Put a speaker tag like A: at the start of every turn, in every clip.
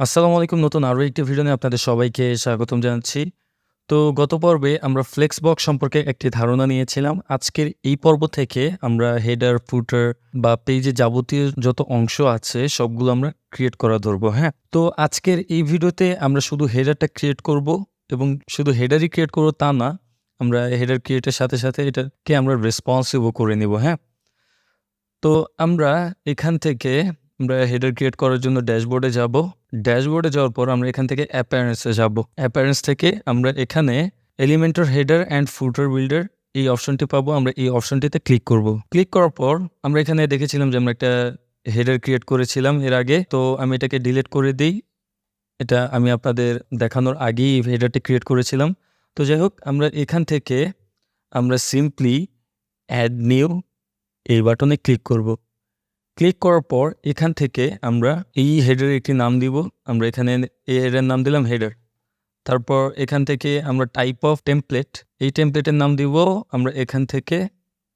A: আসসালামু আলাইকুম, নতুন আরও একটি ভিডিও নিয়ে আপনাদের সবাইকে স্বাগতম জানাচ্ছি। তো গত পর্বে আমরা ফ্লেক্স বক্স সম্পর্কে একটি ধারণা নিয়েছিলাম। আজকের এই পর্ব থেকে আমরা হেডার ফুটার বা পেজে যাবতীয় যত অংশ আছে, সবগুলো আমরা ক্রিয়েট করা ধরবো হ্যাঁ? তো আজকের এই ভিডিওতে আমরা শুধু হেডারটা ক্রিয়েট করব এবং শুধু হেডারই ক্রিয়েট করব তা না, আমরা হেডার ক্রিয়েটের সাথে সাথে এটাকে আমরা রেসপন্সিভও করে নেব হ্যাঁ? তো আমরা এখান থেকে আমরা হেডার ক্রিয়েট করার জন্য ড্যাশবোর্ডে যাব। ড্যাশবোর্ডে যাওয়ার পর আমরা এখান থেকে অ্যাপারেন্সে যাব। অ্যাপারেন্স থেকে আমরা এখানে Elementor header and footer builder এই অপশনটি পাবো। আমরা এই অপশনটিতে ক্লিক করব। ক্লিক করার পর আমরা এখানে দেখেছিলাম যে আমরা একটা হেডার ক্রিয়েট করেছিলাম এর আগে। তো আমি এটাকে ডিলিট করে দিই। এটা আমি আপনাদের দেখানোর আগেই হেডারটি ক্রিয়েট করেছিলাম। তো যাই হোক, আমরা এখান থেকে আমরা সিম্পলি অ্যাড নিউ এই বাটনে ক্লিক করব। ক্লিক করার পর এখান থেকে আমরা এই হেডার একটি নাম দিব। আমরা এখানে এই হেডার নাম দিলাম হেডার। তারপর এখান থেকে আমরা টাইপ অফ টেমপ্লেট এই টেমপ্লেটের নাম দিব। আমরা এখান থেকে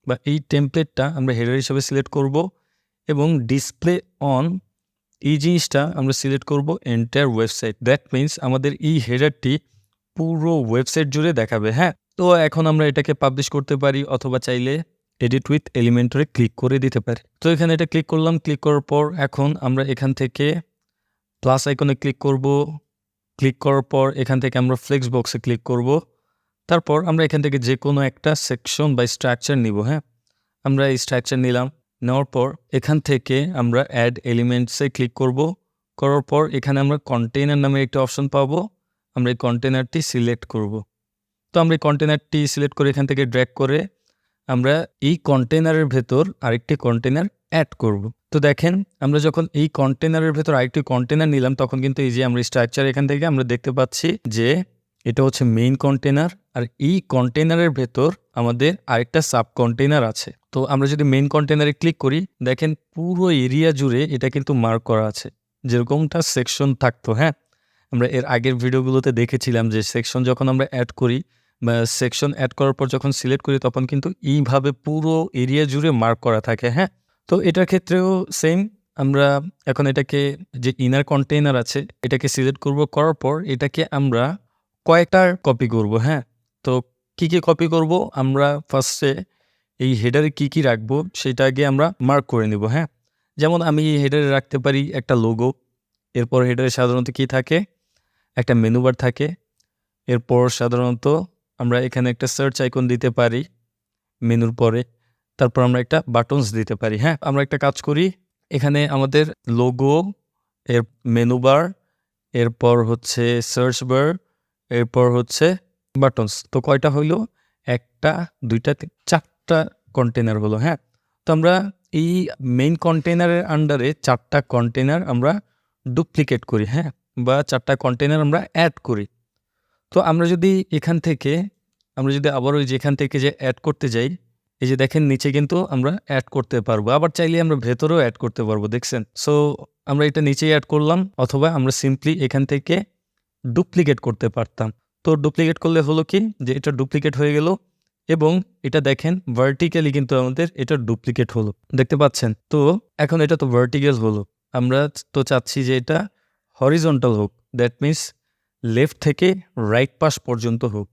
A: বা এই টেমপ্লেটটা আমরা হেডার হিসেবে সিলেক্ট করব এবং ডিসপ্লে অন এই জিনিসটা আমরা সিলেক্ট করব এন্টায়ার ওয়েবসাইট দ্যাট মিন্স আমাদের এই হেডারটি পুরো ওয়েবসাইট জুড়ে দেখাবে হ্যাঁ? তো এখন আমরা এটাকে পাবলিশ করতে পারি অথবা চাইলে এডিট উইথ এলিমেন্টরে ক্লিক করে দিতে পারি। তো এখানে এটা ক্লিক করলাম ক্লিক করার পর এখন আমরা এখান থেকে প্লাস আইকনে ক্লিক করব। ক্লিক করার পর এখান থেকে আমরা ফ্লেক্স বক্সে ক্লিক করব। তারপর আমরা এখান থেকে যে কোনো একটা সেকশন বা স্ট্রাকচার নিব হ্যাঁ? আমরা এই স্ট্রাকচার নিলাম, নেওয়ার পর এখান থেকে আমরা অ্যাড এলিমেন্টসে ক্লিক করব। করার পর এখানে আমরা কন্টেইনার নামে একটা অপশন পাবো। আমরা এই কন্টেনারটি সিলেক্ট করব। তো আমরা এই কন্টেনারটি সিলেক্ট করে এখান থেকে ড্র্যাক করে আমরা এই কন্টেনারের ভেতর আরেকটি কন্টেনার অ্যাড করব। তো দেখেন, আমরা যখন এই কন্টেনারের ভেতর আরেকটি কন্টেনার নিলাম, তখন কিন্তু এই যে আমরা স্ট্রাকচার এখান থেকে আমরা দেখতে পাচ্ছি যে এটা হচ্ছে মেইন কন্টেনার আর এই কন্টেনারের ভেতর আমাদের আরেকটা সাব কন্টেনার আছে। তো আমরা যদি মেইন কন্টেনারে ক্লিক করি, দেখেন পুরো এরিয়া জুড়ে এটা কিন্তু মার্ক করা আছে। যেরকমটা সেকশন থাকতো হ্যাঁ? আমরা এর আগের ভিডিওগুলোতে দেখেছিলাম যে সেকশন যখন আমরা অ্যাড করি সেকশন অ্যাড করার পর যখন সিলেক্ট করি তখন কিন্তু এইভাবে পুরো এরিয়া জুড়ে মার্ক করা থাকে হ্যাঁ? তো এটার ক্ষেত্রেও সেম আমরা এখন এটাকে যে ইনার কন্টেইনার আছে, এটাকে সিলেক্ট করব করার পর এটাকে আমরা কয়েকটা কপি করব হ্যাঁ? তো কি কি কপি করব? আমরা ফার্স্টে এই হেডারে কি কি রাখব? সেটা আগে আমরা মার্ক করে নিব হ্যাঁ? যেমন আমি এই হেডারে রাখতে পারি একটা লোগো এরপর হেডারে সাধারণত কি থাকে? একটা মেনু বার থাকে, এরপর সাধারণত আমরা এখানে একটা সার্চ আইকন দিতে পারি মেনুর পরে। তারপর আমরা একটা বাটনস দিতে পারি। হ্যাঁ আমরা একটা কাজ করি। এখানে আমাদের লোগো এর মেনু বার এরপর হচ্ছে সার্চ বার এরপর হচ্ছে বাটনস তো কয়টা হইল? একটা, দুইটা চারটা কন্টেনার হলো। হ্যাঁ তো আমরা এই মেইন কন্টেনারের আন্ডারে চারটা কন্টেনার আমরা ডুপ্লিকেট করি। হ্যাঁ বা চারটা কন্টেনার আমরা অ্যাড করি। তো আমরা যদি এখান থেকে, আমরা যদি আবার ওই যেখান থেকে যে অ্যাড করতে যাই, এই যে দেখেন নিচে কিন্তু আমরা অ্যাড করতে পারব। আবার চাইলে আমরা ভেতরেও অ্যাড করতে পারব, দেখছেন? সো আমরা এটা নিচেই অ্যাড করলাম, অথবা আমরা সিম্পলি এখান থেকে ডুপ্লিকেট করতে পারতাম। তো ডুপ্লিকেট করলে হলো কি? যে এটা ডুপ্লিকেট হয়ে গেল এবং এটা দেখেন ভার্টিক্যালি কিন্তু আমাদের এটা ডুপ্লিকেট হলো। দেখতে পাচ্ছেন? তো এখন এটা তো ভার্টিক্যাল হলো। আমরা তো চাচ্ছি যে এটা হরিজন্টাল হোক। দ্যাট মিন্স লেফট থেকে রাইট পাশ পর্যন্ত হোক।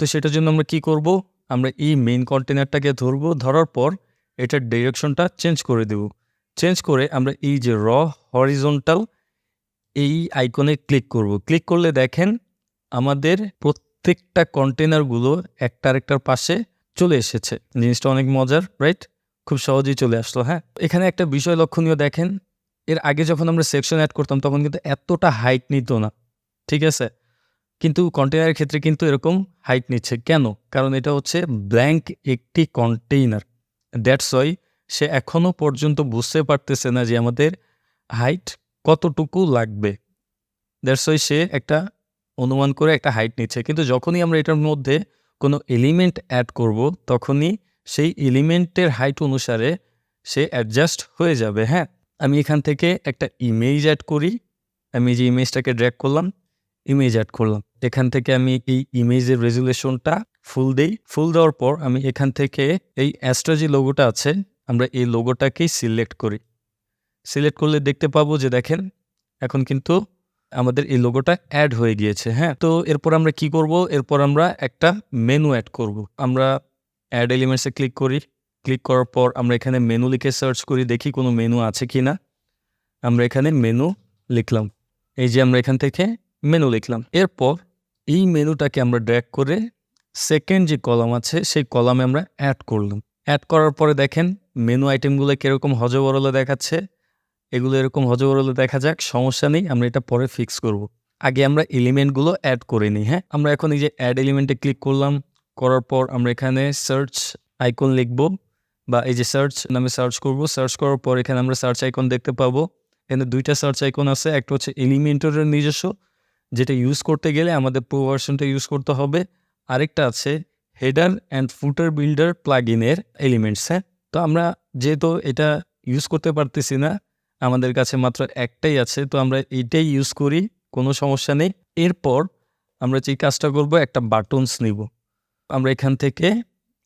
A: তো সেটার জন্য আমরা কি করব? আমরা এই মেইন কন্টেনারটাকে ধরবো। ধরার পর এটার ডিরেকশনটা চেঞ্জ করে দেব। চেঞ্জ করে আমরা এই যে র হরিজন্টাল এই আইকনে ক্লিক করব। ক্লিক করলে দেখেন আমাদের প্রত্যেকটা কন্টেনারগুলো একটা আরেকটার পাশে চলে এসেছে। জিনিসটা অনেক মজার রাইট খুব সহজেই চলে আসলো হ্যাঁ? এখানে একটা বিষয় লক্ষণীয় দেখেন, এর আগে যখন আমরা সেকশন অ্যাড করতাম তখন কিন্তু এতটা হাইট নিত না। ঠিক আছে? কিন্তু কন্টেনারের ক্ষেত্রে কিন্তু এরকম হাইট নিচ্ছে। কেন? কারণ এটা হচ্ছে ব্ল্যাঙ্ক একটি কন্টেইনার দ্যাটস ওয়াই সে এখনও পর্যন্ত বুঝতে পারতেছে না যে আমাদের হাইট কতটুকু লাগবে। দ্যাটস ওয়াই সে একটা অনুমান করে একটা হাইট নিচ্ছে। কিন্তু যখনই আমরা এটার মধ্যে কোনো এলিমেন্ট অ্যাড করব, তখনই সেই এলিমেন্টের হাইট অনুসারে সে অ্যাডজাস্ট হয়ে যাবে হ্যাঁ? আমি এখান থেকে একটা ইমেজ অ্যাড করি। আমি যে ইমেজটাকে ড্র্যাক করলাম ইমেজ অ্যাড করলাম। এখান থেকে আমি এই ইমেজের রেজুলেশনটা ফুল দেই। ফুল দেওয়ার পর আমি এখান থেকে এই অ্যাস্ট্রা যে লোগোটা আছে, আমরা এই লোগোটাকেই সিলেক্ট করি। সিলেক্ট করলে দেখতে পাবো যে দেখেন, এখন কিন্তু আমাদের এই লোগোটা অ্যাড হয়ে গিয়েছে হ্যাঁ? তো এরপর আমরা কি করব? এরপর আমরা একটা মেনু অ্যাড করব। আমরা অ্যাড এলিমেন্টসে ক্লিক করি। ক্লিক করার পর আমরা এখানে মেনু লিখে সার্চ করি, দেখি কোনো মেনু আছে কি না আমরা এখানে মেনু লিখলাম। এই যে আমরা এখান থেকে মেনু লিখলাম। এরপর এই মেনুটাকে আমরা ড্র্যাগ করে সেকেন্ড যে কলাম আছে, সেই কলামে আমরা অ্যাড করলাম। অ্যাড করার পরে দেখেন মেনু আইটেমগুলো কীরকম হজবরলে দেখাচ্ছে, এগুলো এরকম হজবরলে দেখা যাক, সমস্যা নেই, আমরা এটা পরে ফিক্স করব। আগে আমরা এলিমেন্টগুলো অ্যাড করে নিই হ্যাঁ? আমরা এখন এই যে অ্যাড এলিমেন্টে ক্লিক করলাম, করার পর আমরা এখানে সার্চ আইকন লিখব, বা এই যে সার্চ নামে সার্চ করব সার্চ করার পর এখানে আমরা সার্চ আইকন দেখতে পাবো। এখানে দুইটা সার্চ আইকন আছে, একটা হচ্ছে এলিমেন্টরের নিজস্ব যেটা ইউজ করতে গেলে আমাদের প্রো ভার্সনটা ইউজ করতে হবে। আরেকটা আছে header and footer builder plug ইনের এলিমেন্টস হ্যাঁ? তো আমরা যেহেতু এটা ইউজ করতে পারতেছি না, আমাদের কাছে মাত্র একটাই আছে, তো আমরা এইটাই ইউজ করি, কোনো সমস্যা নেই। এরপর আমরা যে কাজটা করব, একটা বাটনস নিব। আমরা এখান থেকে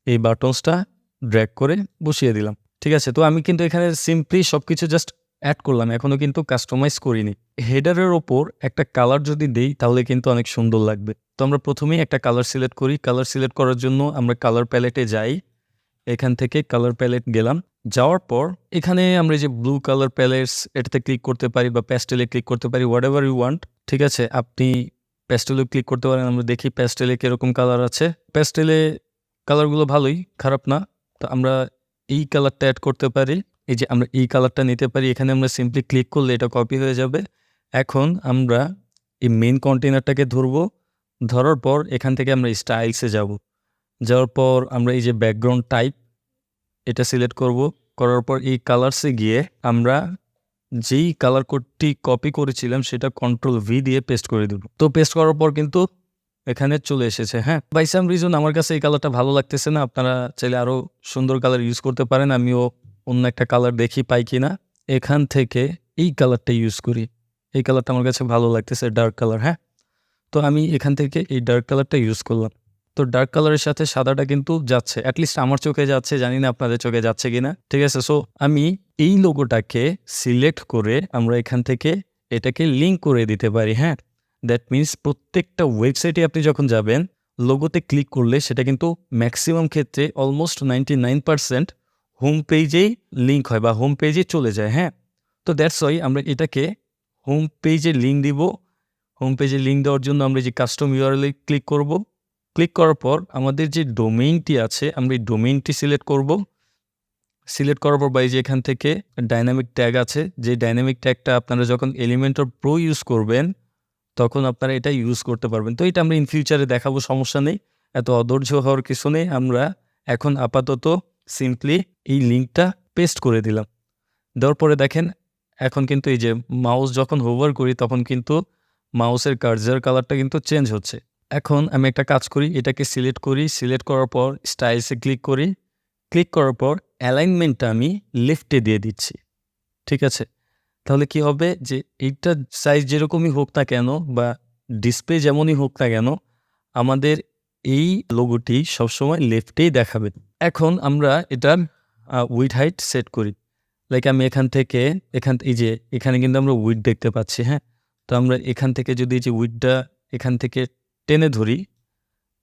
A: এই বাটনসটা ড্র্যাগ করে বসিয়ে দিলাম। ঠিক আছে? তো আমি কিন্তু এখানে সিম্পলি সব কিছু জাস্ট অ্যাড করলাম এখনও কিন্তু কাস্টমাইজ করিনি। হেডারের ওপর একটা কালার যদি দেই, তাহলে কিন্তু অনেক সুন্দর লাগবে। তো আমরা প্রথমেই একটা কালার সিলেক্ট করি। কালার সিলেক্ট করার জন্য আমরা কালার প্যালেটে যাই। এখান থেকে কালার প্যালেট গেলাম। যাওয়ার পর এখানে আমরা যে ব্লু কালার প্যালেটস এটাতে ক্লিক করতে পারি বা প্যাস্টেলে ক্লিক করতে পারি হোয়াট এভার ইউ ওয়ান্ট ঠিক আছে? আপনি প্যাস্টেলে ক্লিক করতে পারেন। আমরা দেখি প্যাস্টেলে কীরকম কালার আছে। প্যাস্টেলে কালারগুলো ভালোই, খারাপ না। তো আমরা এই কালারটা অ্যাড করতে পারি। এই যে আমরা এই কালারটা নিতে পারি, এখানে আমরা সিম্পলি ক্লিক করলে এটা কপি হয়ে যাবে। এখন আমরা এই মেন কন্টেনারটাকে ধরবো। ধরার পর এখান থেকে আমরা স্টাইলসে যাব। যাওয়ার পর আমরা এই যে ব্যাকগ্রাউন্ড টাইপ এটা সিলেক্ট করব। করার পর এই কালারসে গিয়ে আমরা যেই কালার কোডটি কপি করেছিলাম, সেটা কন্ট্রোল ভি দিয়ে পেস্ট করে দেব। তো পেস্ট করার পর কিন্তু এখানে চলে এসেছে হ্যাঁ? বাই সাম রিজন আমার কাছে এই কালারটা ভালো লাগতেছে না। আপনারা চাইলে আরও সুন্দর কালার ইউজ করতে পারেন। আমিও অন্য একটা কালার দেখি পাই কি না এখান থেকে এই কালারটা ইউজ করি। এই কালারটা আমার কাছে ভালো লাগতেছে ডার্ক কালার হ্যাঁ? তো আমি এখান থেকে এই ডার্ক কালারটা ইউজ করলাম। তো ডার্ক কালারের সাথে সাদাটা কিন্তু যাচ্ছে অ্যাটলিস্ট আমার চোখে যাচ্ছে, জানি না আপনাদের চোখে যাচ্ছে কিনা, ঠিক আছে? সো আমি এই লোগোটাকে সিলেক্ট করে আমরা এখান থেকে এটাকে লিঙ্ক করে দিতে পারি হ্যাঁ? দ্যাট মিন্স প্রত্যেকটা ওয়েবসাইটে আপনি যখন যাবেন লোগোতে ক্লিক করলে সেটা কিন্তু ম্যাক্সিমাম ক্ষেত্রে almost ninety nine percent home পেজেই link হয় বা হোম পেজে চলে যায় হ্যাঁ? তো দ্যাটস ওয়াই আমরা এটাকে হোম পেজে লিঙ্ক দিব। হোম পেজে লিঙ্ক দেওয়ার জন্য আমরা যে কাস্টম ইউআরএলে ক্লিক করব ক্লিক করার পর আমাদের যে ডোমেইনটি আছে, আমরা এই ডোমেইনটি সিলেক্ট করব। সিলেক্ট করার পর বা এই যে এখান থেকে ডাইনামিক ট্যাগ আছে, যে ডাইনামিক ট্যাগটা আপনারা যখন এলিমেন্টর প্রো ইউজ করবেন, তখন আপনারা এটা ইউজ করতে পারবেন। তো এটা আমরা ইন ফিউচারে দেখাবো, সমস্যা নেই। এত অধৈর্য হওয়ার কিছু নেই। আমরা এখন আপাতত সিম্পলি এই লিঙ্কটা পেস্ট করে দিলাম। দেওয়ার পরে দেখেন, এখন কিন্তু এই যে মাউস যখন হোভার করি, তখন কিন্তু মাউসের কার্জার কালারটা কিন্তু চেঞ্জ হচ্ছে। এখন আমি একটা কাজ করি, এটাকে সিলেক্ট করি সিলেক্ট করার পর স্টাইলসে ক্লিক করি। ক্লিক করার পর অ্যালাইনমেন্টটা আমি লেফটে দিয়ে দিচ্ছি। ঠিক আছে? তাহলে কি হবে যে এইটা সাইজ যেরকমই হোক না কেন বা ডিসপ্লে যেমনই হোক না কেন, আমাদের এই লোগোটি সবসময় লেফটেই দেখাবে। এখন আমরা এটা উইড হাইট সেট করি। লাইক আমি এখান থেকে, এখান, এই যে এখানে কিন্তু আমরা উইড দেখতে পাচ্ছি হ্যাঁ? তো আমরা এখান থেকে যদি এই যে উইডটা এখান থেকে টেনে ধরি,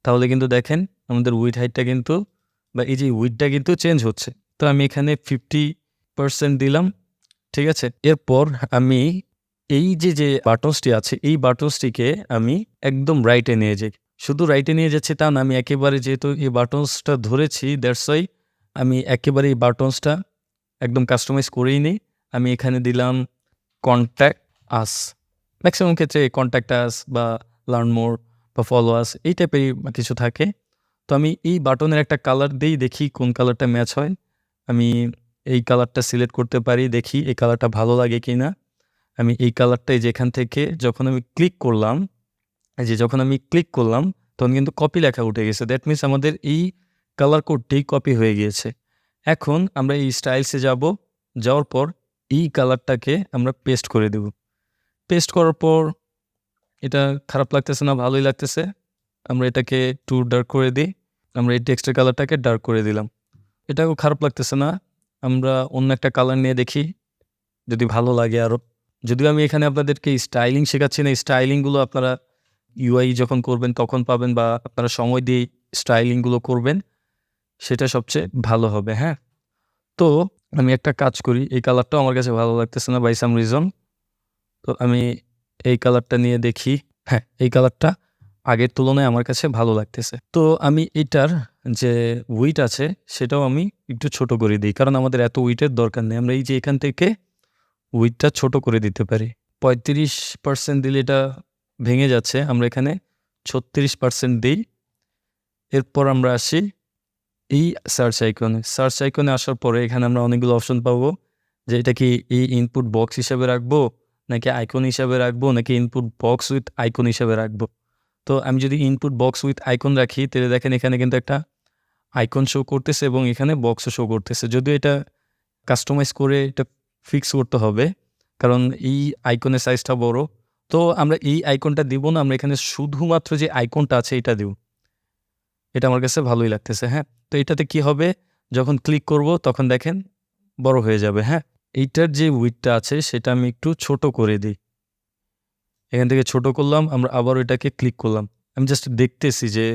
A: তাহলে কিন্তু দেখেন আমাদের উইড হাইটটা কিন্তু, বা এই যে উইডটা কিন্তু চেঞ্জ হচ্ছে। তো আমি এখানে ফিফটি পার্সেন্ট দিলাম, ঠিক আছে? এরপর আমি এই যে যে বাটনসটি আছে, এই বাটনসটিকে আমি একদম রাইটে নিয়ে যাই। শুধু রাইটে নিয়ে যাচ্ছি তা না, আমি একেবারে যেহেতু এই বাটনসটা ধরেছি দ্যাটস ওয়াই আমি একেবারে এই বাটনসটা একদম কাস্টমাইজ করেই নিই। আমি এখানে দিলাম কন্ট্যাক্ট আস ম্যাক্সিমাম ক্ষেত্রে কন্ট্যাক্ট আস বা লার্ন মোর বা ফলো আস এই টাইপেরই কিছু থাকে। তো আমি এই বাটনের একটা কালার দিই, দেখি কোন কালারটা ম্যাচ হয়। আমি এই কালারটা সিলেক্ট করতে পারি, দেখি এই কালারটা ভালো লাগে কি না আমি এই কালারটাই যেখান থেকে, যখন আমি ক্লিক করলাম যে যখন আমি ক্লিক করলাম, তখন কিন্তু কপি লেখা উঠে গেছে। দ্যাট মিনস আমাদের এই কালার কোডটি কপি হয়ে গিয়েছে। এখন আমরা এই স্টাইলসে যাব। যাওয়ার পর এই কালারটাকে আমরা পেস্ট করে দেব। পেস্ট করার পর এটা খারাপ লাগতেছে না, ভালোই লাগতেছে। আমরা এটাকে টু ডার্ক করে দিই। আমরা এই টেক্সটের কালারটাকে ডার্ক করে দিলাম। এটাও খারাপ লাগতেছে না। আমরা অন্য একটা কালার নিয়ে দেখি। যদি ভালো লাগে আরও যদিও আমি এখানে আপনাদেরকে স্টাইলিং শেখাচ্ছি না স্টাইলিংগুলো আপনারা ইউআই যখন করবেন, তখন পাবেন বা আপনারা সময় দিয়ে স্টাইলিংগুলো করবেন, সেটা সবচেয়ে ভালো হবে হ্যাঁ? তো আমি একটা কাজ করি, এই কালারটাও আমার কাছে ভালো লাগতেছে না বাই সাম রিজন তো আমি এই কালারটা নিয়ে দেখি হ্যাঁ এই কালারটা আগের তুলনায় আমার কাছে ভালো লাগতেছে। তো আমি এটার যে উইট আছে, সেটাও আমি একটু ছোট করে দিই, কারণ আমাদের এত উইটের দরকার নেই, আমরা এই যে এখান থেকে উইটটা ছোট করে দিতে পারি। পঁয়ত্রিশ পার্সেন্ট দিলে এটা ভেঙে যাচ্ছে। আমরা এখানে ছত্রিশ পার্সেন্ট দিই। এরপর আমরা আসি এই সার্চ আইকনে সার্চ আইকনে আসার পরে এখানে আমরা অনেকগুলো অপশন পাবো। যে এটা কি এই ইনপুট বক্স হিসাবে রাখব, নাকি আইকন হিসাবে রাখব, নাকি ইনপুট বক্স উইথ আইকন হিসাবে রাখব? তো আমি যদি ইনপুট বক্স উইথ আইকন রাখি, তাহলে দেখেন এখানে কিন্তু একটা আইকন শো করতেছে এবং এখানে বক্সও শো করতেছে। যদিও এটা কাস্টমাইজ করে এটা ফিক্স করতে হবে, কারণ এই আইকনের সাইজটা বড়। তো আমরা এই আইকনটা দিব না, আমরা এখানে শুধুমাত্র যে আইকনটা আছে এটা দিব। এটা আমার কাছে ভালোই লাগতেছে হ্যাঁ? তো এটাতে কি হবে? যখন ক্লিক করব, তখন দেখেন বড় হয়ে যাবে হ্যাঁ? এইটার যে উইথটা আছে, সেটা আমি একটু ছোট করে দিই। এখান থেকে ছোট করলাম, আমরা আবার এটাকে ক্লিক করলাম। আমি জাস্ট দেখতেছি যে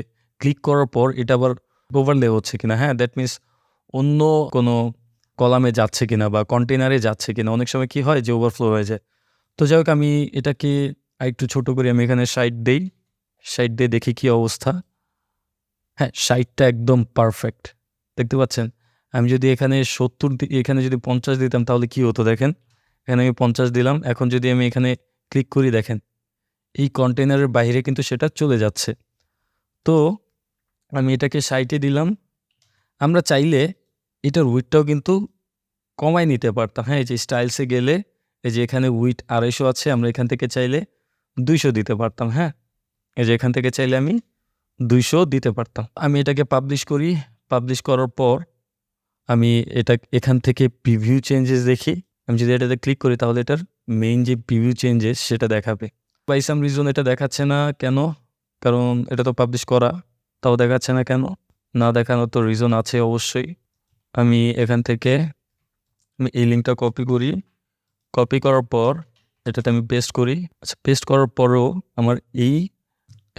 A: ক্লিক করার পর এটা আবার ওভারলে হচ্ছে কিনা হ্যাঁ? দ্যাট মিনস অন্য কোনো কলামে যাচ্ছে কিনা বা কন্টেনারে যাচ্ছে কিনা। অনেক সময় কি হয় যে ওভারফ্লো হয়ে যায়। তো যাই হোক আমি এটাকে একটু ছোট করে আমি এখানে সাইড দেই। সাইড দিয়ে দেখি কি অবস্থা। হ্যাঁ সাইডটা একদম পারফেক্ট দেখতে পাচ্ছেন? আমি যদি এখানে সত্তর এখানে যদি পঞ্চাশ দিতাম, তাহলে কি হতো দেখেন? এখানে আমি পঞ্চাশ দিলাম। এখন যদি আমি এখানে ক্লিক করি, দেখেন? এই কন্টেনারের বাইরে কিন্তু সেটা চলে যাচ্ছে। তো আমি এটাকে সাইটে দিলাম। আমরা চাইলে এটার উইটটাও কিন্তু কমায় নিতে পারতাম। হ্যাঁ এই যে স্টাইলসে গেলে এই যে এখানে উইট আড়াইশো আছে, আমরা এখান থেকে চাইলে দুইশো দিতে পারতাম হ্যাঁ? এই যে এখান থেকে চাইলে আমি দুইশো দিতে পারতাম। আমি এটাকে পাবলিশ করি। পাবলিশ করার পর আমি এটা এখান থেকে প্রিভিউ চেঞ্জেস দেখি। আমি যদি এটাতে ক্লিক করি, তাহলে এটার মেইন যে প্রিভিউ চেঞ্জেস সেটা দেখাবে। বাই সাম রিজন এটা দেখাচ্ছে না কেন? কারণ এটা তো পাবলিশ করা, তাও দেখাচ্ছে না কেন? না দেখানোর তো রিজন আছে অবশ্যই। আমি এখান থেকে আমি এই লিঙ্কটা কপি করি। কপি করার পর এটাতে আমি পেস্ট করি। আচ্ছা পেস্ট করার পরেও আমার এই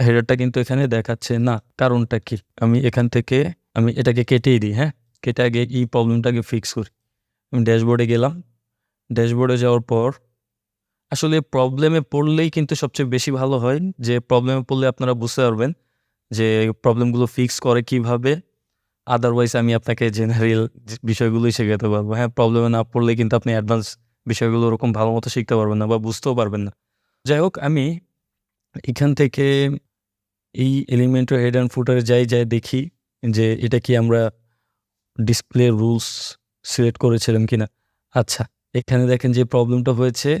A: হেডারটা কিন্তু এখানে দেখাচ্ছে না। কারণটা কি? আমি এখান থেকে আমি এটাকে কেটেই দিই হ্যাঁ? কেটে আগে এই প্রবলেমটাকে ফিক্স করি। আমি ড্যাশবোর্ডে গেলাম। ড্যাশবোর্ডে যাওয়ার পর আসলে প্রবলেমে পড়লেই কিন্তু সবচেয়ে বেশি ভালো হয় যে প্রবলেমে পড়লে আপনারা বুঝতে পারবেন যে প্রবলেমগুলো ফিক্স করে কীভাবে। আদারওয়াইজ আমি আপনাকে জেনারেল বিষয়গুলোই শেখাতে পারব। হ্যাঁ প্রবলেমে না পড়লে কিন্তু আপনি অ্যাডভান্স বিষয়গুলো ওরকম ভালো মতো শিখতে পারবেন না বা বুঝতেও পারবেন না। যাই হোক, আমি এখান থেকে এই এলিমেন্টের হেড অ্যান্ড ফুটারে যাই যাই দেখি যে এটা কি আমরা ডিসপ্লে রুলস সিলেক্ট করেছিলাম কিনা। আচ্ছা এখানে দেখেন যে প্রবলেমটা হয়েছে,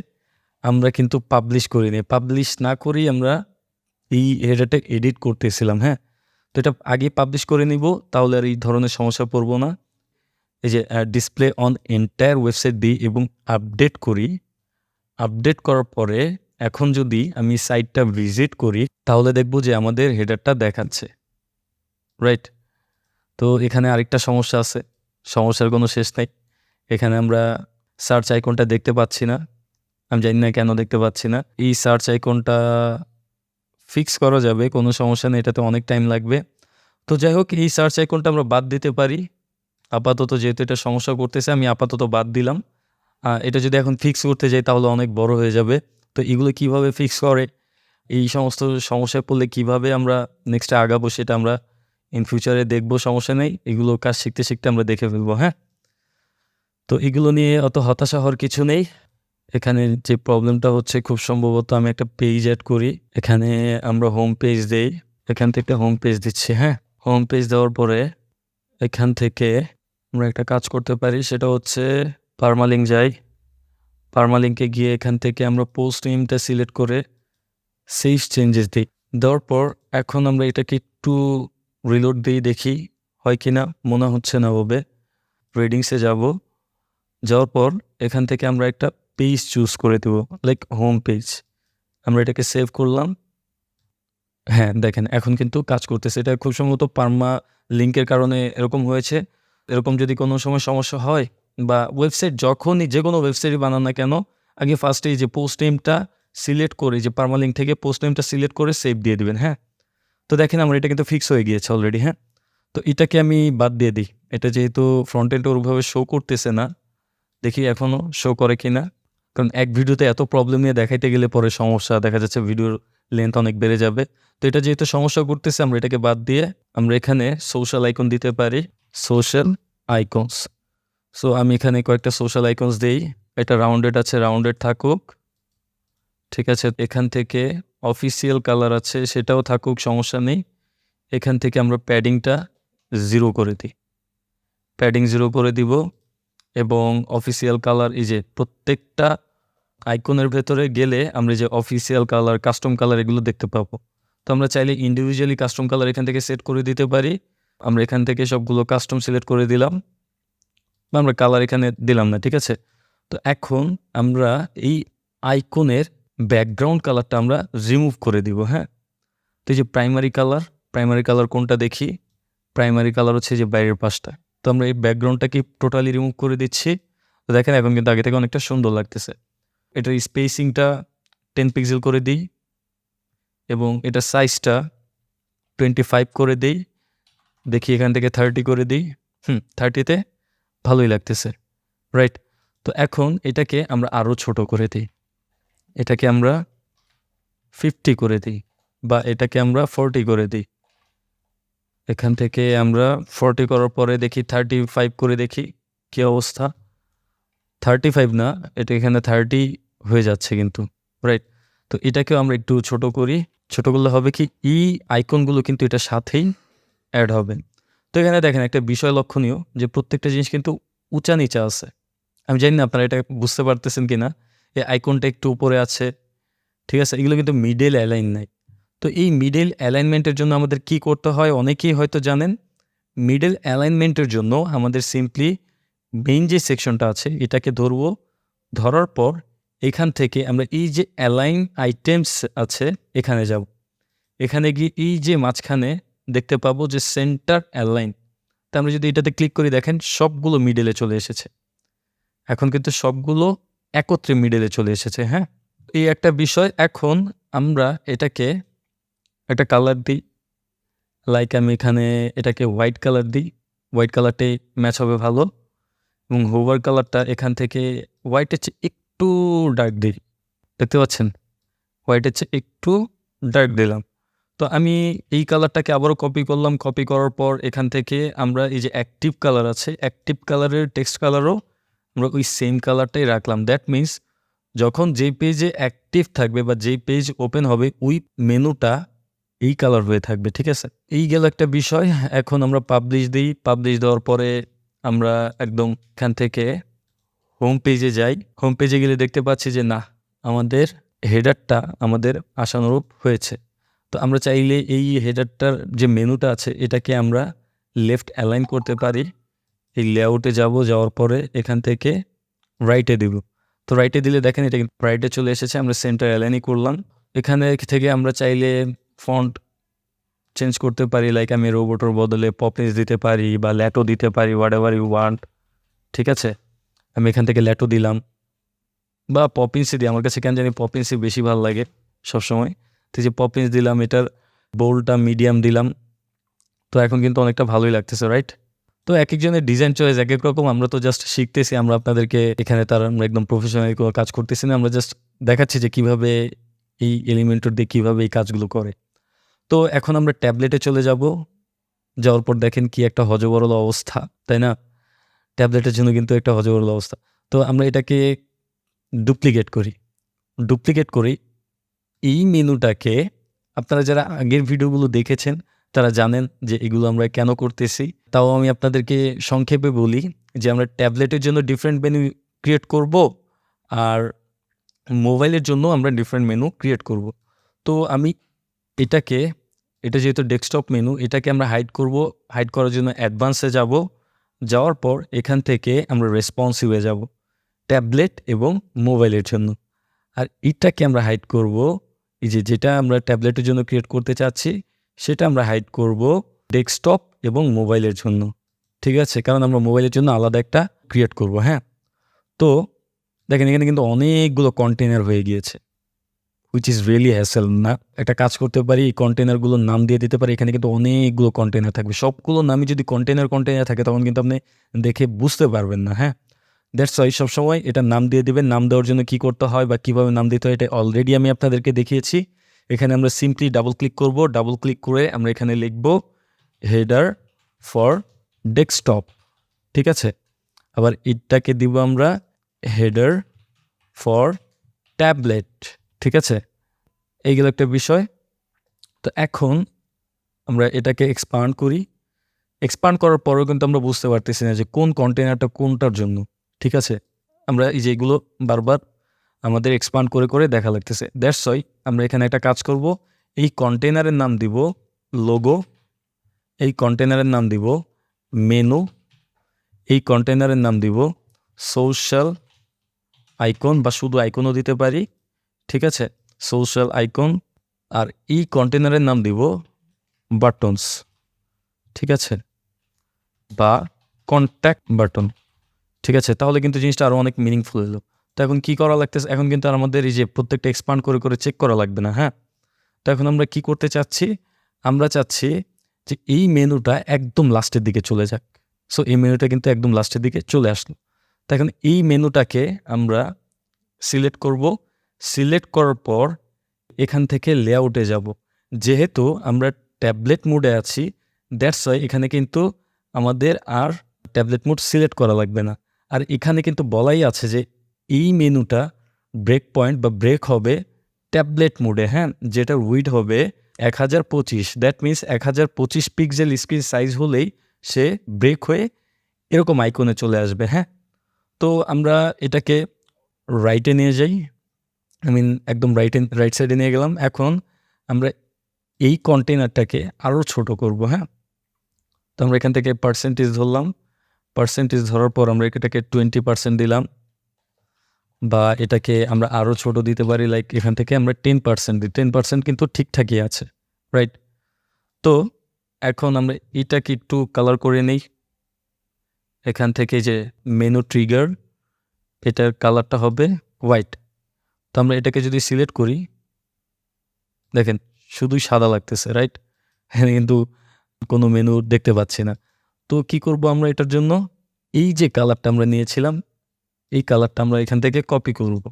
A: আমরা কিন্তু পাবলিশ করিনি। পাবলিশ না করেই আমরা এই হেডারটা এডিট করতেছিলাম হ্যাঁ? তো এটা আগে পাবলিশ করে নিব, তাহলে আর এই ধরনের সমস্যা পড়ব না। এই যে ডিসপ্লে অন এন্টায়ার ওয়েবসাইট দিই এবং আপডেট করি। আপডেট করার পরে এখন যদি আমি সাইটটা ভিজিট করি, তাহলে দেখব যে আমাদের হেডারটা দেখাচ্ছে। রাইট তো এখানে আরেকটা সমস্যা আছে। সমস্যার কোনো শেষ নেই। এখানে আমরা সার্চ আইকনটা দেখতে পাচ্ছি না। আমি জানি না কেন দেখতে পাচ্ছি না। এই সার্চ আইকনটা ফিক্স করা যাবে, কোনো সমস্যা নেই। এটাতে অনেক টাইম লাগবে। তো যাই হোক, এই সার্চ আইকনটা আমরা বাদ দিতে পারি। আপাতত যেহেতু এটা সমস্যা করতেছে, আমি আপাতত বাদ দিলাম। এটা যদি এখন ফিক্স করতে যাই তাহলে অনেক বড় হয়ে যাবে। তো এগুলো কীভাবে ফিক্স করে? এই সমস্ত সমস্যায় পড়লে কীভাবে আমরা নেক্সটে আগাবো সেটা আমরা ইন ফিউচারে দেখব, সমস্যা নেই। এগুলো কাজ শিখতে শিখতে আমরা দেখে ফেলব হ্যাঁ? তো এগুলো নিয়ে অত হতাশা হওয়ার কিছু নেই। এখানে যে প্রবলেমটা হচ্ছে খুব সম্ভবত আমি একটা পেজ অ্যাড করি। এখানে আমরা হোম পেজ দেই। এখান থেকে একটা হোম পেজ দিচ্ছি হ্যাঁ? হোম পেজ দেওয়ার পরে এখান থেকে আমরা একটা কাজ করতে পারি, সেটা হচ্ছে পারমালিঙ্ক যাই। পারমালিঙ্কে গিয়ে এখান থেকে আমরা পোস্ট নেমটা সিলেক্ট করে সেভ চেঞ্জেস দিই। দেওয়ার পর এখন আমরা এটাকে একটু রিলোড দিয়ে দেখি, হয় কি না মনে হচ্ছে না হবে। রেডিংসে যাব। যাওয়ার পর এখান থেকে আমরা একটা পেজ চুজ করে দেবো লাইক হোম পেজ আমরা এটাকে সেভ করলাম। হ্যাঁ দেখেন, এখন কিন্তু কাজ করতেছে। এটা খুব সম্ভবত পার্মা লিঙ্কের কারণে এরকম হয়েছে। এরকম যদি কোনো সময় সমস্যা হয় বা ওয়েবসাইট যখনই যে কোনো ওয়েবসাইটই বানান না কেন, আগে ফার্স্টে যে পোস্ট নেমটা সিলেক্ট করে যে পারমালিঙ্ক থেকে পোস্ট নেমটা সিলেক্ট করে সেভ দিয়ে দিবেন হ্যাঁ? তো দেখেন আমার এটা কিন্তু ফিক্স হয়ে গিয়েছে অলরেডি হ্যাঁ? তো এটাকে আমি বাদ দিয়ে দিই। এটা যেহেতু ফ্রন্ট এন্ড ওরভাবে শো করতেছে না, দেখি এখনও শো করে কি না কারণ এক ভিডিওতে এত প্রবলেম নিয়ে দেখাইতে গেলে পরে সমস্যা, দেখা যাচ্ছে ভিডিওর লেন্থ অনেক বেড়ে যাবে। তো এটা যেহেতু সমস্যা করতেছে, আমরা এটাকে বাদ দিয়ে আমরা এখানে সোশ্যাল আইকন দিতে পারি। সোশ্যাল আইকনস সো আমি এখানে কয়েকটা সোশ্যাল আইকনস দিই। এটা রাউন্ডেড আছে রাউন্ডেড থাকুক। ঠিক আছে, এখান থেকে অফিসিয়াল কালার আছে, সেটাও থাকুক, সমস্যা নেই। এখান থেকে আমরা প্যাডিংটা জিরো করে দিই। প্যাডিং জিরো করে দিব এবং অফিসিয়াল কালার এই যে প্রত্যেকটা আইকনের ভেতরে গেলে আমরা যে অফিসিয়াল কালার কাস্টম কালার এগুলো দেখতে পাবো। তো আমরা চাইলে ইন্ডিভিজুয়ালি কাস্টম কালার এখান থেকে সেট করে দিতে পারি। আমরা এখান থেকে সবগুলো কাস্টম সিলেক্ট করে দিলাম। বা আমরা কালার এখানে দিলাম না, ঠিক আছে? তো এখন আমরা এই আইকনের ব্যাকগ্রাউন্ড কালারটা আমরা রিমুভ করে দিব হ্যাঁ? তো এই যে প্রাইমারি কালার প্রাইমারি কালার কোনটা দেখি? প্রাইমারি কালার হচ্ছে যে বাইরের পাশটা। তো আমরা এই ব্যাকগ্রাউন্ডটাকে টোটালি রিমুভ করে দিচ্ছি। তো দেখেন এখন কিন্তু আগে থেকে অনেকটা সুন্দর লাগতেছে। এটার স্পেসিংটা টেন পিক্সেল করে দিই এবং এটার সাইজটা টোয়েন্টি ফাইভ করে দিই। দেখি এখান থেকে থার্টি করে দিই। হুম থার্টিতে ভালোই লাগতেছে। রাইট তো এখন এটাকে আমরা আরও ছোট করে দিই। এটাকে আমরা ফিফটি করে দিই বা এটাকে আমরা ফোরটি করে দিই। এখান থেকে আমরা ফোরটি করার পরে দেখি থার্টি ফাইভ করে দেখি কী অবস্থা। থার্টি ফাইভ না, এটা এখানে থার্টি হয়ে যাচ্ছে কিন্তু। রাইট তো এটাকেও আমরা একটু ছোট করি। ছোট করলে হবে কি? ই আইকনগুলো কিন্তু এটা সাথেই অ্যাড হবে। তো এখানে দেখেন একটা বিষয় লক্ষণীয় যে প্রত্যেকটা জিনিস কিন্তু উঁচা নিচা আছে। আমি জানি না আপনারা এটা বুঝতে পারতেছেন কি না এই আইকনটা একটু উপরে আছে, ঠিক আছে? এগুলো কিন্তু মিডল অ্যালাইন নাই। তো এই মিডল অ্যালাইনমেন্টের জন্য আমাদের কি করতে হয়? অনেকেই হয়তো জানেন মিডল অ্যালাইনমেন্টের জন্য আমাদের সিম্পলি মেইন যে সেকশনটা আছে, এটাকে ধরবো। ধরার পর এখান থেকে আমরা এই যে অ্যালাইন আইটেমস আছে, এখানে যাব। এখানে গিয়ে এই যে মাঝখানে দেখতে পাবো যে সেন্টার অ্যালাইন তা আমরা যদি এটাতে ক্লিক করি, দেখেন সবগুলো মিডেলে চলে এসেছে। এখন কিন্তু সবগুলো একত্রে মিডেলে চলে এসেছে হ্যাঁ? এই একটা বিষয়, এখন আমরা এটাকে একটা কালার দিই। লাইক আমি এখানে এটাকে হোয়াইট কালার দিই। হোয়াইট কালারটাই ম্যাচ হবে ভালো। এবং হোভার কালারটা এখান থেকে হোয়াইটের চেয়ে একটু ডার্ক দিই। দেখতে পাচ্ছেন? হোয়াইটের চেয়ে একটু ডার্ক দিলাম। তো আমি এই কালারটাকে আবারও কপি করলাম। কপি করার পর এখান থেকে আমরা এই যে অ্যাক্টিভ কালার আছে অ্যাক্টিভ কালারের টেক্সট কালারও আমরা ওই সেম কালারটাই রাখলাম। দ্যাট মিন্স যখন যেই পেজে অ্যাক্টিভ থাকবে বা যেই পেজ ওপেন হবে, ওই মেনুটা এই কালার হয়ে থাকবে, ঠিক আছে? এই গেল একটা বিষয়। এখন আমরা পাবলিশ দিই। পাবলিশ দেওয়ার পরে আমরা একদম এখান থেকে হোম পেজে যাই। হোম পেজে গেলে দেখতে পাচ্ছি যে, না, আমাদের হেডারটা আমাদের আশানুরূপ হয়েছে। তো আমরা চাইলে এই হেডারটার যে মেনুটা আছে, এটাকে আমরা লেফট অ্যালাইন করতে পারি। এই লেআউটে যাব, যাওয়ার পরে এখান থেকে রাইটে দিব। তো রাইটে দিলে দেখেন এটা রাইটে চলে এসেছে, আমরা সেন্টার অ্যালাইনই করলাম। এখানে থেকে আমরা চাইলে ফন্ট চেঞ্জ করতে পারি লাইক আমি রোবটের বদলে পপিস দিতে পারি বা ল্যাটো দিতে পারি হোয়াট এভার ইউ ওয়ান্ট ঠিক আছে? আমি এখান থেকে ল্যাটো দিলাম। বা পপিন্সই দিই, আমার কাছে কেন জানি পপিন্সই বেশি ভালো লাগে সবসময়। তো যে পপিন্স দিলাম, এটার বোলটা মিডিয়াম দিলাম, তো এখন কিন্তু অনেকটা ভালোই লাগতেছে রাইট তো এক একজনের ডিজাইন চয়েস এক এক রকম, আমরা তো জাস্ট শিখতেছি, আমরা আপনাদেরকে এখানে তার আমরা একদম প্রফেশনাল কাজ করতেছি না, আমরা জাস্ট দেখাচ্ছি যে কীভাবে এই এলিমেন্টর দিয়ে কীভাবে এই কাজগুলো করে। তো এখন আমরা ট্যাবলেটে চলে যাব, যাওয়ার পর দেখেন কি একটা হজবরল অবস্থা, তাই না? ট্যাবলেটের জন্য কিন্তু একটা হজবরল অবস্থা। তো আমরা এটাকে ডুপ্লিকেট করি। ডুপ্লিকেট করি এই মেনুটাকে আপনারা যারা আগের ভিডিওগুলো দেখেছেন, তারা জানেন যে এগুলো আমরা কেন করতেছি। তাও আমি আপনাদেরকে সংক্ষেপে বলি যে আমরা ট্যাবলেটের জন্য ডিফারেন্ট মেনু ক্রিয়েট করব আর মোবাইলের জন্য আমরা ডিফারেন্ট মেনু ক্রিয়েট করব। তো আমি এটাকে, এটা যেহেতু ডেস্কটপ মেনু এটাকে আমরা হাইড করব। হাইড করার জন্য অ্যাডভান্সে যাব। যাওয়ার পর এখান থেকে আমরা রেসপন্সিভে যাব। ট্যাবলেট এবং মোবাইলের জন্য। আর এটাকে আমরা হাইড করব এই যে যেটা আমরা ট্যাবলেটের জন্য ক্রিয়েট করতে চাচ্ছি, সেটা আমরা হাইড করব ডেস্কটপ এবং মোবাইলের জন্য। ঠিক আছে? কারণ আমরা মোবাইলের জন্য আলাদা একটা ক্রিয়েট করব হ্যাঁ? তো দেখেন, এখানে কিন্তু অনেকগুলো কন্টেনার হয়ে গিয়েছে হুইচ ইজ রিয়েলি হ্যাসেল না, একটা কাজ করতে পারি, এই কন্টেনারগুলোর নাম দিয়ে দিতে পারি, এখানে কিন্তু অনেকগুলো কন্টেনার থাকবে। সবগুলো নামই যদি কন্টেনার কন্টেনার থাকে, তখন কিন্তু আপনি দেখে বুঝতে পারবেন না হ্যাঁ? দ্যাটস ওয়াই সবসময় এটা নাম দিয়ে দেবেন, নাম দেওয়ার জন্য কি করতে হয় বা কীভাবে নাম দিতে হয় এটা অলরেডি আমি আপনাদেরকে দেখিয়েছি। এখানে আমরা সিম্পলি ডাবল ক্লিক করব ডাবল ক্লিক করে আমরা এখানে লিখব হেডার ফর ডেস্কটপ ঠিক আছে? আবার এটাকে দিব আমরা হেডার ফর ট্যাবলেট ঠিক আছে? এইগুলো একটা বিষয়। তো এখন আমরা এটাকে এক্সপান্ড করি। এক্সপান্ড করার পরেও কিন্তু আমরা বুঝতে পারতেছি না যে কোন কন্টেনারটা কোনটার জন্য। ঠিক আছে? আমরা এই যে এগুলো বারবার আমাদের এক্সপান্ড করে করে দেখা লাগতেছে। দ্যাটস ওয়াই আমরা এখানে একটা কাজ করব। এই কন্টেনারের নাম দিব লোগো এই কন্টেনারের নাম দিব মেনু এই কন্টেনারের নাম দিব সোশ্যাল আইকন বা শুধু আইকনও দিতে পারি, ঠিক আছে? সোশ্যাল আইকন আর এই কন্টেনারের নাম দিব বাটনস ঠিক আছে? বা কন্ট্যাক্ট বাটন ঠিক আছে? তাহলে কিন্তু জিনিসটা আরও অনেক মিনিংফুল হলো। তো এখন কী করা লাগতেছে? এখন কিন্তু আমাদের এই যে প্রত্যেকটা এক্সপান্ড করে করে চেক করা লাগবে না হ্যাঁ? তো এখন আমরা কি করতে চাচ্ছি? আমরা চাচ্ছি যে এই মেনুটা একদম লাস্টের দিকে চলে যাক। সো এই মেনুটা কিন্তু একদম লাস্টের দিকে চলে আসলো। তো এখন এই মেনুটাকে আমরা সিলেক্ট করব। সিলেক্ট করার পর এখান থেকে লেআউটে যাব। যেহেতু আমরা ট্যাবলেট মোডে আছি দ্যাটস ওয়াই এখানে কিন্তু আমাদের আর ট্যাবলেট মোড সিলেক্ট করা লাগবে না। আর এখানে কিন্তু বলাই আছে যে এই মেনুটা ব্রেক পয়েন্ট বা ব্রেক হবে ট্যাবলেট মোডে হ্যাঁ? যেটার উইড হবে এক হাজার পঁচিশ। দ্যাট মিন্স এক হাজার পঁচিশ পিক্সেল স্ক্রিন সাইজ হলেই সে ব্রেক হয়ে এরকম আইকনে চলে আসবে হ্যাঁ? তো আমরা এটাকে রাইটে নিয়ে যাই। আই মিন একদম রাইটে রাইট সাইডে নিয়ে গেলাম। এখন আমরা এই কন্টেনারটাকে আরও ছোট করব হ্যাঁ? তো আমরা এখান থেকে পার্সেন্টেজ ধরলাম। পার্সেন্টেজ ধরার পর আমরা এটাকে টোয়েন্টি পার্সেন্ট দিলাম বা এটাকে আমরা আরও ছোট দিতে পারি লাইক এখান থেকে আমরা টেন পার্সেন্ট দিই। টেন পার্সেন্ট কিন্তু ঠিকঠাকই আছে রাইট তো এখন আমরা এটাকে একটু কালার করে নেই। এখান থেকে যে মেনু ট্রিগার এটার কালারটা হবে হোয়াইট তো আমরা এটাকে যদি সিলেক্ট করি, দেখেন, শুধুই সাদা লাগতেছে রাইট কিন্তু কোনো মেনু দেখতে পাচ্ছি না। তো কি করব আমরা এটার জন্য? এই যে কালারটা আমরা নিয়েছিলাম, এই কালারটা আমরা এখান থেকে কপি করব।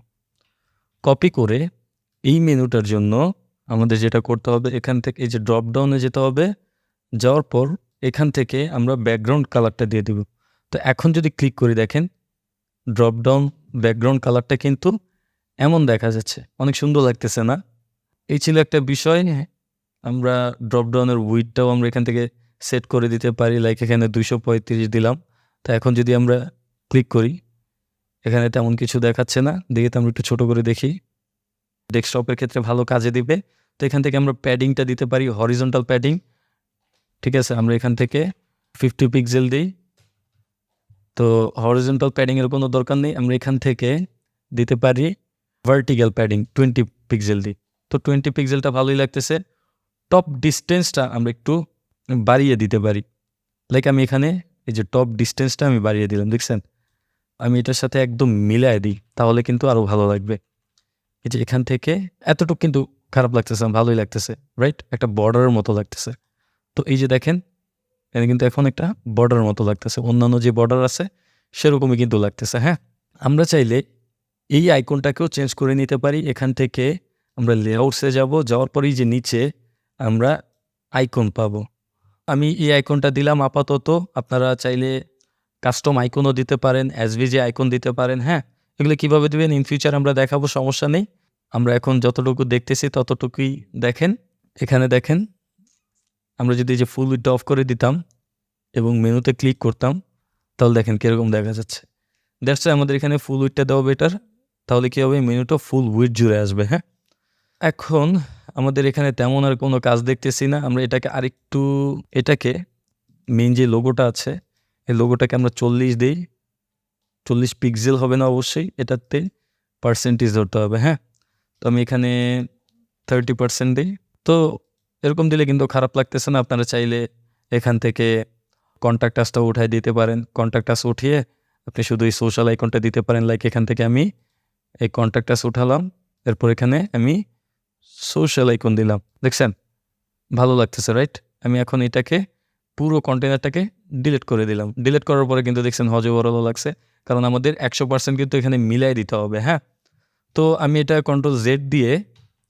A: কপি করে এই মেনুটার জন্য আমাদের যেটা করতে হবে, এখান থেকে এই যে ড্রপ ডাউনে যেতে হবে, যাওয়ার পর এখান থেকে আমরা ব্যাকগ্রাউন্ড কালারটা দিয়ে দেব। তো এখন যদি ক্লিক করি দেখেন ড্রপ ডাউন ব্যাকগ্রাউন্ড কালারটা কিন্তু এমন দেখা যাচ্ছে, অনেক সুন্দর লাগতেছে না? এই ছিল একটা বিষয়, আমরা ড্রপ ডাউনের উইডটাও আমরা এখান থেকে সেট করে দিতে পারি লাইক এখানে দুইশো পঁয়ত্রিশ দিলাম। তো এখন যদি আমরা ক্লিক করি, এখানে তেমন কিছু দেখাচ্ছে না। দেখে তো আমরা একটু ছোটো করে দেখি। ডেস্কটপের ক্ষেত্রে ভালো কাজে দিবে। তো এখান থেকে আমরা প্যাডিংটা দিতে পারি হরিজন্টাল প্যাডিং ঠিক আছে, আমরা এখান থেকে ফিফটি পিক্সেল দিই। তো হরিজন্টাল প্যাডিংয়ের কোনো দরকার নেই। আমরা এখান থেকে দিতে পারি ভার্টিক্যাল প্যাডিং টোয়েন্টি পিক্সেল দিই। তো টোয়েন্টি পিক্সেলটা ভালোই লাগতেছে। টপ ডিস্টেন্সটা আমরা একটু বাড়িয়ে দিতে পারি। লাইক আমি এখানে এই যে টপ ডিস্টেন্সটা আমি বাড়িয়ে দিলাম, দেখছেন? আমি এটার সাথে একদম মিলায় দিই, তাহলে কিন্তু আরও ভালো লাগবে। এই যে এখান থেকে এতটুকু কিন্তু খারাপ লাগতেছে, ভালোই লাগতেছে রাইট একটা বর্ডারের মতো লাগতেছে। তো এই যে দেখেন, এখানে কিন্তু এখন একটা বর্ডারের মতো লাগতেছে, অন্যান্য যে বর্ডার আছে, সেরকমই কিন্তু লাগতেছে হ্যাঁ? আমরা চাইলে এই আইকনটাকেও চেঞ্জ করে নিতে পারি, এখান থেকে আমরা লেআউটসে যাব, যাওয়ার পরেই যে নিচে আমরা আইকন পাবো। আমি এই আইকনটা দিলাম, আপাতত আপনারা চাইলে কাস্টম আইকনও দিতে পারেন এসভিজি আইকন দিতে পারেন হ্যাঁ? এগুলো কীভাবে দেবেন? ইন ফিউচার আমরা দেখাবো, সমস্যা নেই। আমরা এখন যতটুকু দেখতেছি ততটুকুই দেখেন। এখানে দেখেন, আমরা যদি যে ফুল উইথটা অফ করে দিতাম এবং মেনুতে ক্লিক করতাম, তাহলে দেখেন কীরকম দেখা যাচ্ছে। দ্যাটস আমাদের এখানে ফুল উইথটা দেওয়া বেটার তাহলে কী হবে? মেনুটা ফুল উইথ জুড়ে আসবে হ্যাঁ? এখন আমাদের এখানে তেমন আর কোনো কাজ দেখতেছি না। আমরা এটাকে আরেকটু, এটাকে মেন যে লোগোটা আছে, এই লোগোটাকে আমরা চল্লিশ দিই। চল্লিশ পিক্সেল হবে না অবশ্যই, এটাতে পার্সেন্টেজ ধরতে হবে হ্যাঁ? তো আমি এখানে থার্টি পার্সেন্ট দিই। তো এরকম দিলে কিন্তু খারাপ লাগতেছে না, আপনারা চাইলে এখান থেকে কন্ট্যাক্ট উঠাই দিতে পারেন। কন্ট্যাক্ট টাস উঠিয়ে আপনি শুধু এই সোশ্যাল আইকনটা দিতে পারেন। লাইক এখান থেকে আমি এই কন্ট্যাক্টাস উঠালাম। এরপর এখানে আমি সোশ্যাল আইকন দিলাম। দেখছেন? ভালো লাগতেছে রাইট আমি এখন এটাকে, পুরো কন্টেনারটাকে ডিলিট করে দিলাম। ডিলিট করার পরে কিন্তু দেখছেন হজে বড় লাগছে। কারণ আমাদের একশো পার্সেন্ট কিন্তু এখানে মিলাই দিতে হবে হ্যাঁ? তো আমি এটা কন্ট্রোল জেড দিয়ে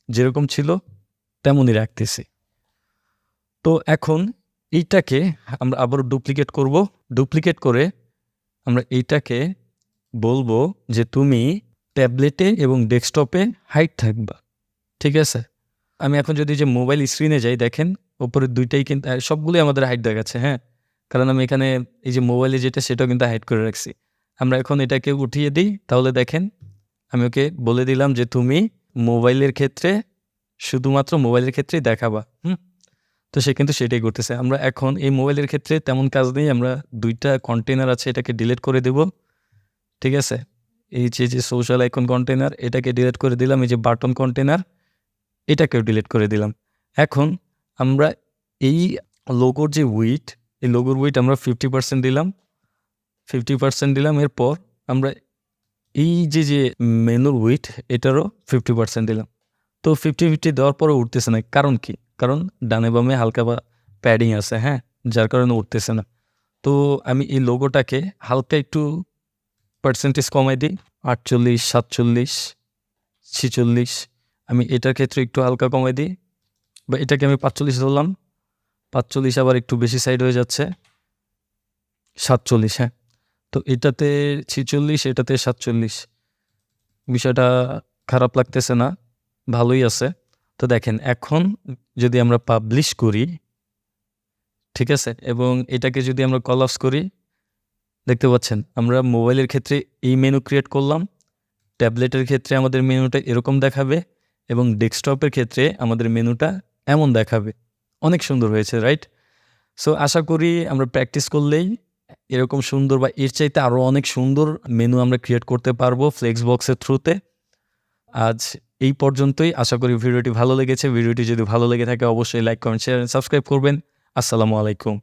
A: যেরকম ছিল, তেমনই রাখতেছি। তো এখন এইটাকে আমরা আবারও ডুপ্লিকেট করব। ডুপ্লিকেট করে আমরা এইটাকে বলব যে তুমি ট্যাবলেটে এবং ডেস্কটপে হাইট থাকবা। ঠিক আছে? আমি এখন যদি যে মোবাইল স্ক্রিনে যাই, দেখেন ওপরে দুইটাই কিন্তু সবগুলোই আমাদের হাইট দেখাচ্ছে হ্যাঁ? কারণ আমি এখানে এই যে মোবাইলে যেটা, সেটাও কিন্তু হাইট করে রাখছি। আমরা এখন এটাকে উঠিয়ে দিই, তাহলে দেখেন, আমি ওকে বলে দিলাম যে, তুমি মোবাইলের ক্ষেত্রে, শুধুমাত্র মোবাইলের ক্ষেত্রেই দেখাবা, হুম? তো সে কিন্তু সেটাই করতেছে। আমরা এখন এই মোবাইলের ক্ষেত্রে তেমন কাজ নেই, আমরা দুইটা কন্টেনার আছে, এটাকে ডিলিট করে দেব, ঠিক আছে? এই যে যে সোশ্যাল আইকন কন্টেনার এটাকে ডিলিট করে দিলাম, এই যে বাটন কন্টেনার এটাকেও ডিলিট করে দিলাম। এখন আমরা এই লোগোর যে উইট এই লোগোর উইট আমরা ফিফটি পার্সেন্ট দিলাম। ফিফটি পার্সেন্ট দিলাম, এরপর আমরা এই যে যে মেনুর উইট এটারও ফিফটি পার্সেন্ট দিলাম। তো ফিফটি ফিফটি দেওয়ার পরে উঠতেছে না। কারণ কি? কারণ ডানে বামে হালকা বা প্যাডিং আছে হ্যাঁ? যার কারণে উঠতেছে না। তো আমি এই লোগোটাকে হালকা একটু পার্সেন্টেজ কমাই দিই। আটচল্লিশ, সাতচল্লিশ, ছিচল্লিশ আমি এটার ক্ষেত্রে একটু হালকা কমাই দিই, বা এটাকে আমি পাঁচচল্লিশ ধরলাম। পাঁচচল্লিশ আবার একটু বেশি সাইড হয়ে যাচ্ছে। সাতচল্লিশ হ্যাঁ। তো এটাতে ছিচল্লিশ, এটাতে সাতচল্লিশ। বিষয়টা খারাপ লাগতেছে না, ভালোই আছে। তো দেখেন, এখন যদি আমরা পাবলিশ করি, ঠিক আছে? এবং এটাকে যদি আমরা কলাপস করি, দেখতে পাচ্ছেন, আমরা মোবাইলের ক্ষেত্রে এই মেনু ক্রিয়েট করলাম। ট্যাবলেটের ক্ষেত্রে আমাদের মেনুটা এরকম দেখাবে। এবং ডেস্কটপের ক্ষেত্রে আমাদের মেনুটা এমন দেখাবে। অনেক সুন্দর হয়েছে রাইট সো আশা করি আমরা প্র্যাকটিস করলেই এরকম সুন্দর বা এর চাইতে আরও অনেক সুন্দর মেনু আমরা ক্রিয়েট করতে পারব ফ্লেক্স বক্সের থ্রুতে আজ এই পর্যন্তই। আশা করি ভিডিওটি ভালো লেগেছে। ভিডিওটি যদি ভালো লেগে থাকে, অবশ্যই লাইক কমেন্ট শেয়ার সাবস্ক্রাইব করবেন। আসসালামু আলাইকুম।